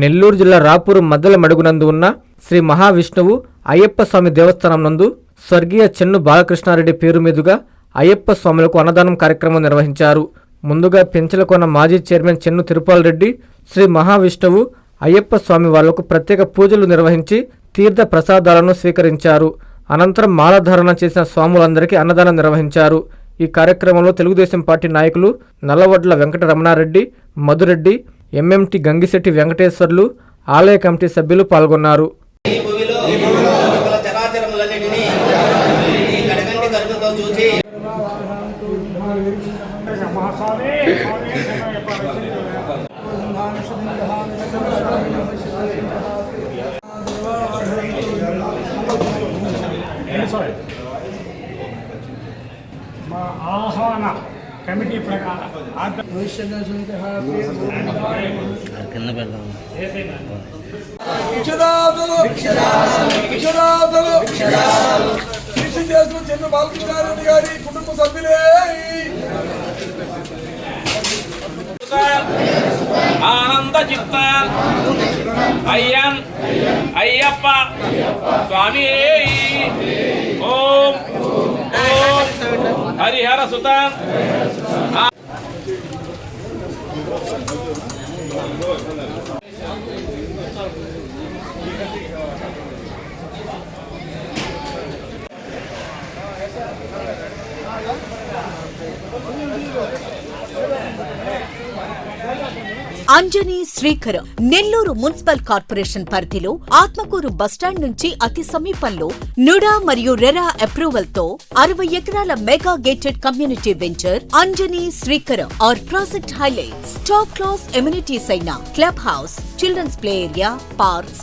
నెల్లూరు జిల్లా రాపూరు మద్దల మడుగునందు ఉన్న శ్రీ మహావిష్ణువు అయ్యప్ప స్వామి దేవస్థానం నందు స్వర్గీయ చెన్ను బాలకృష్ణారెడ్డి పేరు మీదుగా అయ్యప్ప స్వాములకు అన్నదానం కార్యక్రమం నిర్వహించారు. ముందుగా పెంచలకొన్న మాజీ చైర్మన్ చెన్ను తిరుపాలరెడ్డి శ్రీ మహావిష్ణువు అయ్యప్ప స్వామి వాళ్ళకు ప్రత్యేక పూజలు నిర్వహించి తీర్థ ప్రసాదాలను స్వీకరించారు. అనంతరం మాలధారణ చేసిన స్వాములందరికీ అన్నదానం నిర్వహించారు. ఈ కార్యక్రమంలో తెలుగుదేశం పార్టీ నాయకులు నల్లవడ్ల వెంకట రమణారెడ్డి మధురెడ్డి ఎంఎంటి గంగిశెట్టి వెంకటేశ్వర్లు ఆలయ కమిటీ సభ్యులు పాల్గొన్నారు. మా ఆహ్వాన కమిటీ ప్రకారం కృషి చేసిన చంద్ర బాలకృష్ణారెడ్డి గారి కుటుంబ సభ్యులే. ఆనంద చిత్త అయ్యన్ అయ్యప్ప స్వామి. ఓం ఓం. హరిహర సుత. అంజనీ శ్రీకరం నెల్లూరు మున్సిపల్ కార్పొరేషన్ పరిధిలో ఆత్మకూరు బస్టాండ్ నుంచి అతి సమీపంలో నుడా మరియు రెరా అప్రూవల్తో అరవై ఎకరాల mega gated community venture Anjani Srikaram R project highlights. Top class amenities అయిన club house children's play area parks